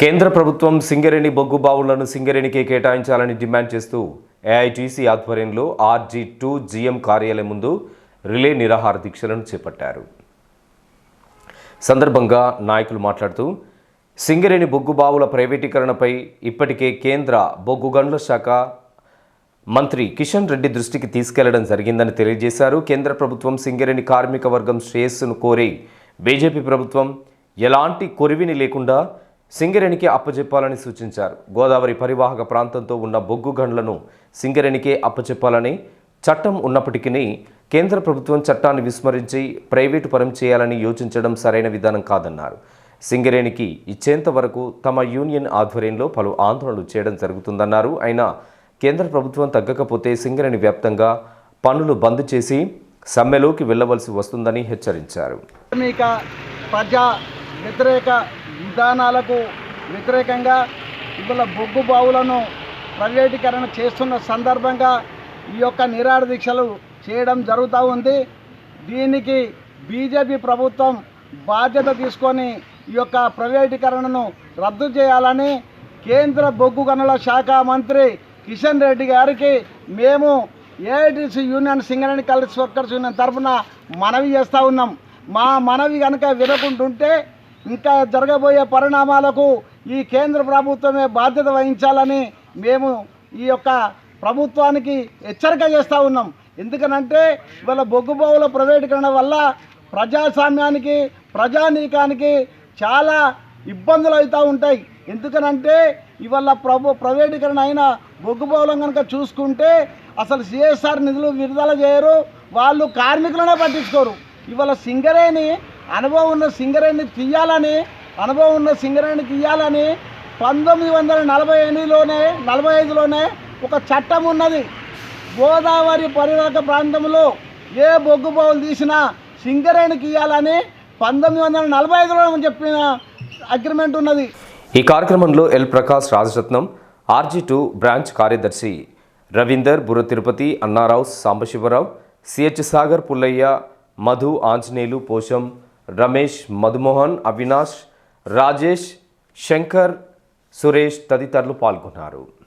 కేంద్ర ప్రభుత్వం సింగరేణి బొగ్గు బావులను సింగరేణికే కేటాయించాలని డిమాండ్ చేస్తూ ఏఐటీసీ ఆధ్వర్యంలో ఆర్జీ టూ జీఎం కార్యాలయం ముందు రిలే నిరాహార దీక్షలను చేపట్టారు. సందర్భంగా నాయకులు మాట్లాడుతూ సింగరేణి బొగ్గు బావుల ప్రైవేటీకరణపై ఇప్పటికే కేంద్ర బొగ్గు గనుల శాఖ మంత్రి కిషన్ రెడ్డి దృష్టికి తీసుకెళ్ళడం జరిగిందని తెలియజేశారు. కేంద్ర ప్రభుత్వం సింగరేణి కార్మిక వర్గం శ్రేయస్సును కోరి బీజేపీ ప్రభుత్వం ఎలాంటి కొరివిని లేకుండా సింగరేణికి అప్పచెప్పాలని సూచించారు. గోదావరి పరివాహక ప్రాంతంతో ఉన్న బొగ్గు గండ్లను సింగరేణికే అప్పచెప్పాలని చట్టం ఉన్నప్పటికీ కేంద్ర ప్రభుత్వం చట్టాన్ని విస్మరించి ప్రైవేటు పరం చేయాలని యోచించడం సరైన విధానం కాదన్నారు. సింగరేణికి ఇచ్చేంత వరకు తమ యూనియన్ ఆధ్వర్యంలో పలు ఆందోళనలు చేయడం జరుగుతుందన్నారు. అయినా కేంద్ర ప్రభుత్వం తగ్గకపోతే సింగరేణి వ్యాప్తంగా పనులు బంద్ చేసి సమ్మెలోకి వెళ్ళవలసి వస్తుందని హెచ్చరించారు. కార్మిక ప్రజా వ్యతిరేక విధానాలకు వ్యతిరేకంగా ఇవాళ బొగ్గు బావులను ప్రైవేటీకరణ చేస్తున్న సందర్భంగా ఈ యొక్క నిరాడ దీక్షలు చేయడం జరుగుతూ ఉంది. దీనికి బీజేపీ ప్రభుత్వం బాధ్యత తీసుకొని ఈ యొక్క ప్రైవేటీకరణను రద్దు చేయాలని కేంద్ర బొగ్గు గనుల శాఖ మంత్రి కిషన్ రెడ్డి గారికి మేము ఏఐటీసీ యూనియన్ సింగరేణి కలిసి వర్కర్స్ యూనియన్ తరఫున మనవి చేస్తూ ఉన్నాం. మా మనవి కనుక వినకుంటుంటే ఇంకా జరగబోయే పరిణామాలకు ఈ కేంద్ర ప్రభుత్వమే బాధ్యత వహించాలని మేము ఈ యొక్క ప్రభుత్వానికి హెచ్చరిక చేస్తూ ఉన్నాం. ఎందుకనంటే ఇవాళ బొగ్గు బావుల ప్రైవేటీకరణ వల్ల ప్రజాస్వామ్యానికి ప్రజానీకానికి చాలా ఇబ్బందులు అవుతూ ఉంటాయి. ఎందుకనంటే ఇవాళ ప్రభు ప్రైవేటీకరణ అయిన బొగ్గు బావులం కనుక చూసుకుంటే అసలు సిఎస్ఆర్ నిధులు విడుదల చేయరు వాళ్ళు కార్మికులనే పట్టించుకోరు. ఇవాళ సింగరేని అనుభవం ఉన్న సింగరేణి తీయాలని అనుభవం ఉన్న సింగరేణి తీయాలని పంతొమ్మిది వందల నలభై ఎనిమిదిలోనే నలభై ఐదులోనే ఒక చట్టం ఉన్నది. గోదావరి పరివాహక ప్రాంతంలో ఏ బొగ్గు బావులు తీసినా సింగరేణికి ఇవ్వాలని పంతొమ్మిది వందల నలభై ఐదులో చెప్పిన అగ్రిమెంట్ ఉన్నది. ఈ కార్యక్రమంలో L Prakash Rajaratnam RG two branch కార్యదర్శి రవీందర్ బుర్ర తిరుపతి అన్నారావు సాంబశివరావు సిహెచ్ సాగర్ పుల్లయ్య మధు ఆంజనేయులు పోషం రమేష్ మధుమోహన్ అవినాష్ రాజేష్ శంకర్ సురేష్ తదితరులు పాల్గొన్నారు.